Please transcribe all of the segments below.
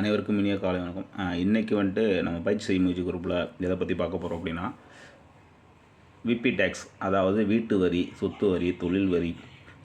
அனைவருக்கும் இனிய காலை வணக்கம். இன்றைக்கி வந்துட்டு நம்ம பயிற்சி செய்யும் முயற்சி குரூப்பில் எதை பற்றி பார்க்க போகிறோம் அப்படின்னா விபி டேக்ஸ் அதாவது வீட்டு வரி சொத்து வரி தொழில் வரி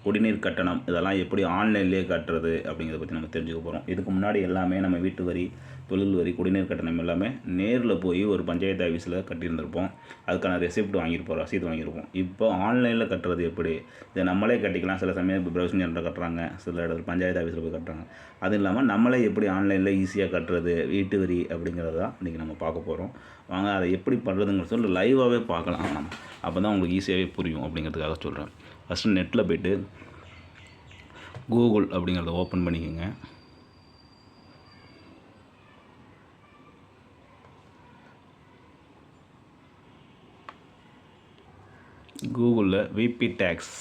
குடிநீர் கட்டணம் இதெல்லாம் எப்படி ஆன்லைன்லேயே கட்டுறது அப்படிங்கிறத பற்றி நம்ம தெரிஞ்சுக்க போகிறோம் இதுக்கு முன்னாடி எல்லாமே நம்ம வீட்டு வரி தொழில் வரி குடிநீர் கட்டணம் எல்லாமே நேரில் போய் ஒரு பஞ்சாயத்து ஆஃபீஸில் கட்டியிருந்திருப்போம். அதுக்கான ரெசிப்ட் வாங்கியிருப்போம் ரசீது வாங்கியிருப்போம். இப்போ ஆன்லைனில் கட்டுறது எப்படி? இதை நம்மளே கட்டிக்கலாம். சில சமயம் இப்போ ப்ரௌசிங் சென்டர் கட்டுறாங்க சில இடத்துல பஞ்சாயத்து ஆஃபீஸில் போய் கட்டுறாங்க. அது இல்லாமல் நம்மளே எப்படி ஆன்லைனில் ஈஸியாக கட்டுறது வீட்டு வரி அப்படிங்கிறது தான் இன்றைக்கி நம்ம பார்க்க போகிறோம் வாங்க அதை எப்படி பண்ணுறதுங்கிற சொல்லி லைவாகவே பார்க்கலாம். நம்ம அப்போ தான் உங்களுக்கு ஈஸியாகவே புரியும் அப்படிங்கிறதுக்காக சொல்கிறேன் ஃபஸ்ட்டு நெட்டில் போய்ட்டு கூகுள் அப்படிங்கிறத ஓப்பன் பண்ணிக்கோங்க. கூகுளில் விபி டேக்ஸ்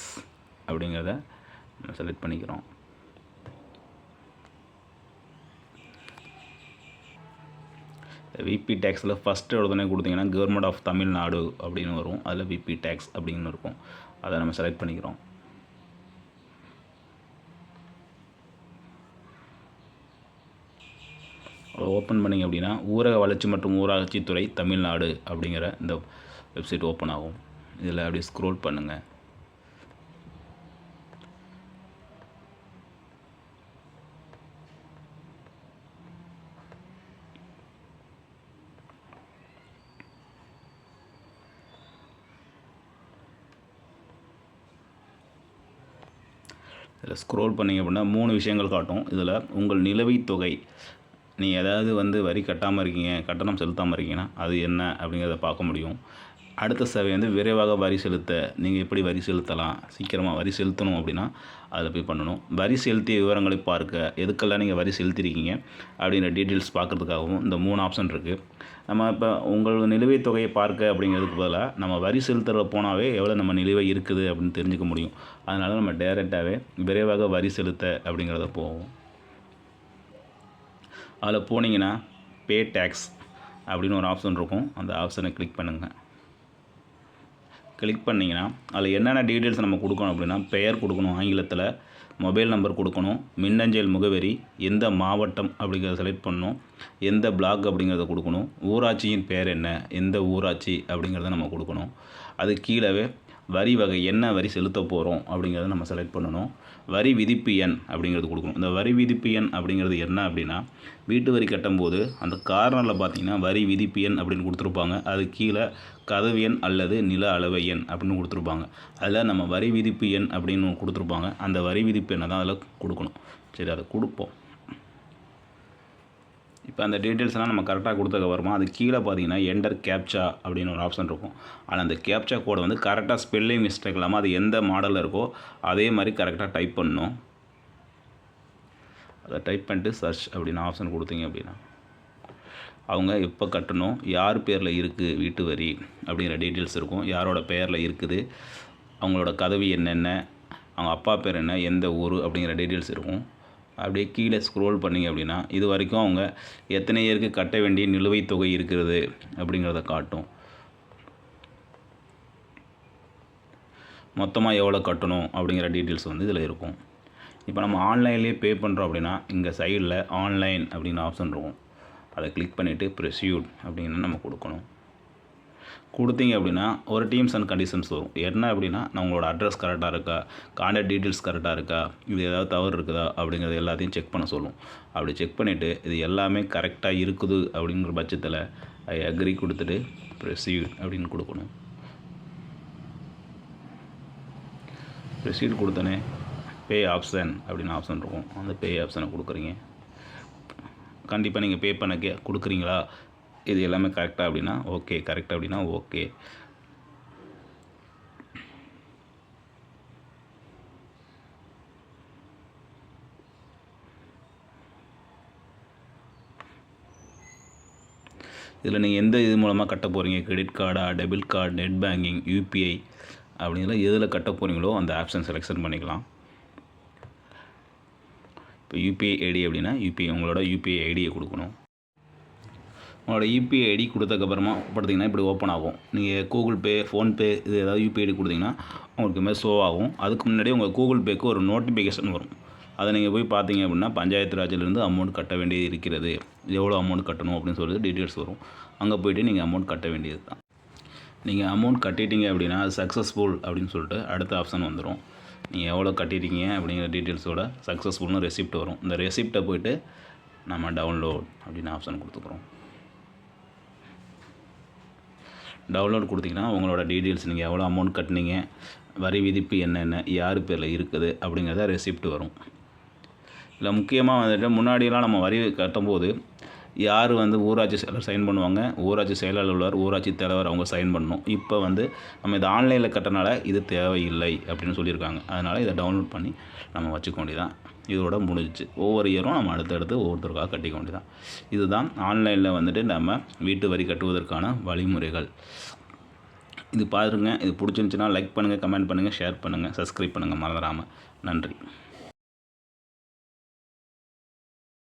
அப்படிங்கிறத நம்ம செலக்ட் பண்ணிக்கிறோம். விபி டேக்ஸில் ஃபஸ்ட்டு உடனே கொடுத்தீங்கன்னா கவர்மெண்ட் ஆஃப் தமிழ்நாடு அப்படின்னு வரும். அதில் விபி டேக்ஸ் அப்படின்னு இருக்கும். அதை நம்ம செலக்ட் பண்ணிக்கிறோம். ஓப்பன் பண்ணிங்க அப்படின்னா ஊரக வளர்ச்சி மற்றும் ஊராட்சித்துறை தமிழ்நாடு அப்படிங்கிற இந்த வெப்சைட் ஓப்பன் ஆகும். இதில் அப்படியே ஸ்க்ரோல் பண்ணுங்கள் இதில் ஸ்க்ரோல் பண்ணிங்க அப்படின்னா மூணு விஷயங்கள் காட்டும். இதில் உங்கள் நிலுவைத் தொகை. நீ ஏதாவது வந்து வரி கட்டாமல் இருக்கீங்க கட்டணம் செலுத்தாமல் இருக்கீங்கன்னா அது என்ன அப்படிங்கிறத பார்க்க முடியும். அடுத்த சேவை வந்து விரைவாக வரி செலுத்த நீங்கள் எப்படி வரி செலுத்தலாம்? சீக்கிரமாக வரி செலுத்தணும் அப்படின்னா அதில் போய் பண்ணணும். வரி செலுத்திய விவரங்களை பார்க்க எதுக்கெல்லாம் நீங்கள் வரி செலுத்திருக்கீங்க அப்படிங்கிற டீட்டெயில்ஸ் பார்க்குறதுக்காகவும் இந்த மூணு ஆப்ஷன் இருக்குது நம்ம இப்போ உங்களோட நிலுவைத் தொகையை பார்க்க அப்படிங்கிறதுக்கு பதிலாக நம்ம வரி செலுத்துகிற போனாவே எவ்வளோ நம்ம நிலுவை இருக்குது அப்படின்னு தெரிஞ்சுக்க முடியும். அதனால் நம்ம டேரெக்டாகவே விரைவாக வரி செலுத்த அப்படிங்கிறத போவோம். அதில் போனீங்கன்னா பே டேக்ஸ் அப்படின்னு ஒரு ஆப்ஷன் இருக்கும். அந்த ஆப்ஷனை கிளிக் பண்ணுங்கள் கிளிக் பண்ணிங்கன்னா அதில் என்னென்ன டீட்டெயில்ஸ் நம்ம கொடுக்கணும் அப்படின்னா பெயர் கொடுக்கணும் ஆங்கிலத்தில் மொபைல் நம்பர் கொடுக்கணும் மின்னஞ்சல் முகவரி எந்த மாவட்டம் அப்படிங்கிறத செலக்ட் பண்ணணும் எந்த பிளாக் அப்படிங்கிறத கொடுக்கணும் ஊராட்சியின் பெயர் என்ன எந்த ஊராட்சி அப்படிங்கிறத நம்ம கொடுக்கணும். அது கீழவே வரி வகை என்ன வரி செலுத்த போகிறோம் அப்படிங்கிறத நம்ம செலக்ட் பண்ணணும். வரி விதிப்பு எண் அப்படிங்கிறது கொடுக்கணும். இந்த வரி விதிப்பு எண் அப்படிங்கிறது என்ன அப்படின்னா வீட்டு வரி கட்டும்போது அந்த கார்னரில் பார்த்தீங்கன்னா வரி விதிப்பு எண் அப்படின்னு கொடுத்துருப்பாங்க. அது கீழே கதவு எண் அல்லது நில அளவை எண் அப்படின்னு கொடுத்துருப்பாங்க. அதில் நம்ம வரி விதிப்பு எண் அப்படின்னு கொடுத்துருப்பாங்க. அந்த வரி விதிப்பு எண்ணை தான் அதில் கொடுக்கணும். சரி அதை கொடுப்போம். இப்போ அந்த டீட்டெயில்ஸ்லாம் நம்ம கரெக்டாக கொடுத்ததுக்கப்புறமா அது கீழே பார்த்தீங்கன்னா எண்டர் கேப்சா அப்படின்னு ஒரு ஆப்ஷன் இருக்கும். ஆனால் அந்த கேப்சா கோடை வந்து கரெக்டாக ஸ்பெல்லிங் மிஸ்டேக் இல்லாமல் அது எந்த மாடலில் இருக்கோ அதே மாதிரி கரெக்டாக டைப் பண்ணணும். அதை டைப் பண்ணிட்டு சர்ச் அப்படின்னு ஆப்ஷன் கொடுத்தீங்க அப்படின்னா அவங்க எப்போ கட்டணும் யார் பேரில் இருக்குது வீட்டு வரி அப்படிங்கிற டீட்டெயில்ஸ் இருக்கும். யாரோட பேரில் இருக்குது அவங்களோட கதவி என்னென்ன அவங்க அப்பா பேர் என்ன எந்த ஊர் அப்படிங்கிற டீட்டெயில்ஸ் இருக்கும். அப்படியே கீழே ஸ்க்ரோல் பண்ணிங்க அப்படின்னா இது வரைக்கும் அவங்க எத்தனை இயருக்கு கட்ட வேண்டிய நிலுவைத் தொகை இருக்கிறது அப்படிங்கிறத காட்டும். மொத்தமாக எவ்வளோ கட்டணும் அப்படிங்கிற டீட்டெயில்ஸ் வந்து இதில் இருக்கும். இப்போ நம்ம ஆன்லைன்லேயே பே பண்ணுறோம் அப்படின்னா இங்கே சைடில் ஆன்லைன் அப்படின்னு ஆப்ஷன் இருக்கும். அதை கிளிக் பண்ணிவிட்டு ப்ரெஸ்யூட் அப்படின்னு நம்ம கொடுக்கணும். கொடுத்தீங்க அப்படின்னா ஒரு டீம்ஸ் அண்ட் கண்டிஷன்ஸ் வரும். என்ன அப்படின்னா நம்மளோட அட்ரஸ் கரெக்டாக இருக்கா? கான்டாக்ட் டீட்டெயில்ஸ் கரெக்டாக இருக்கா? இது ஏதாவது தவறு இருக்குதா? அப்படிங்கிறது எல்லாத்தையும் செக் பண்ண சொல்லும். அப்படி செக் பண்ணிவிட்டு இது எல்லாமே கரெக்டாக இருக்குது அப்படிங்கிற பட்சத்தில் ஐ அக்ரி கொடுத்துட்டு ப்ரெசீட் அப்படின்னு கொடுக்கணும். ப்ரொசீட் கொடுத்தனே பே ஆப்ஷன் அப்படின்னு ஆப்ஷன் இருக்கும். அந்த பே ஆப்ஷனை கொடுக்குறீங்க. கண்டிப்பாக நீங்கள் பே பண்ண கே கொடுக்குறீங்களா? இது எல்லாமே கரெக்டாக அப்படின்னா ஓகே கரெக்டாக அப்படின்னா ஓகே இதில் நீங்கள் எந்த இது மூலமாக கட்ட போகிறீங்க credit கார்டா debit card net banking UPI அப்படிங்கிற எதில் கட்ட போகிறீங்களோ அந்த ஆப்ஷன் செலெக்ஷன் பண்ணிக்கலாம். இப்போ யூபிஐ ஐடி அப்படின்னா யூபிஐ உங்களோட யூபிஐ ஐடியை கொடுக்கணும். உங்களோட யூபிஐ ஐடி கொடுத்ததுக்கப்புறமா பார்த்தீங்கன்னா இப்படி ஓப்பன் ஆகும். நீங்கள் கூகுள் பே ஃபோன்பே இது ஏதாவது யூபிஐ ஐடி கொடுத்தீங்கன்னா உங்களுக்கு மாதிரி ஷோ ஆகும். அதுக்கு முன்னாடி உங்கள் கூகுள் பேக்கு ஒரு நோட்டிஃபிகேஷன் வரும். அதை நீங்கள் போய் பார்த்தீங்க அப்படின்னா பஞ்சாயத்து ராஜிலேருந்து அமௌண்ட் கட்ட வேண்டியது இருக்கிறது. எவ்வளோ அமௌண்ட் கட்டணும் அப்படின்னு சொல்லி டீட்டெயில்ஸ் வரும். அங்கே போயிட்டு நீங்கள் அமௌண்ட் கட்ட வேண்டியது தான் நீங்கள் அமௌண்ட் கட்டிட்டீங்க அப்படின்னா அது சக்ஸஸ்ஃபுல் அப்படின்னு சொல்லிட்டு அடுத்த ஆப்ஷன் வந்துடும் நீங்கள் எவ்வளோ கட்டிட்டீங்க அப்படிங்கிற டீட்டெயில்ஸோட சக்ஸஸ்ஃபுல்னு ரெசிப்ட் வரும். இந்த ரெசிப்டை போயிட்டு நம்ம டவுன்லோட் அப்படின்னு ஆப்ஷன் கொடுத்துக்குறோம். டவுன்லோட் கொடுத்தீங்கன்னா உங்களோட டீட்டெயில்ஸ் நீங்கள் எவ்வளோ அமௌண்ட் கட்டினீங்க வரி விதிப்பு என்னென்ன யார் பேரில் இருக்குது அப்படிங்கிறத ரெசிப்ட் வரும். இல்லை முக்கியமாக வந்துட்டு முன்னாடியெல்லாம் நம்ம வரி கட்டும்போது யார் வந்து ஊராட்சி செயலர் சைன் பண்ணுவாங்க ஊராட்சி செயலாளர் ஊராட்சி தலைவர் அவங்க சைன் பண்ணணும். இப்போ வந்து நம்ம இதை ஆன்லைனில் கட்டனால இது தேவையில்லை அப்படின்னு சொல்லியிருக்காங்க. அதனால் இதை டவுன்லோட் பண்ணி நம்ம வச்சுக்க வேண்டியதான் இதோட முடிஞ்சிச்சு. ஒவ்வொரு இயரும் நம்ம அடுத்தடுத்து ஒவ்வொருத்தருக்காக கட்டிக்க வேண்டியதான் இதுதான் ஆன்லைனில் வந்துட்டு நம்ம வீட்டு வரி கட்டுவதற்கான வழிமுறைகள். இது பாருங்கள் இது பிடிச்சிருந்துச்சின்னா லைக் பண்ணுங்கள் கமெண்ட் பண்ணுங்கள் ஷேர் பண்ணுங்கள் சப்ஸ்கிரைப் பண்ணுங்கள் மறந்துடாமல் நன்றி.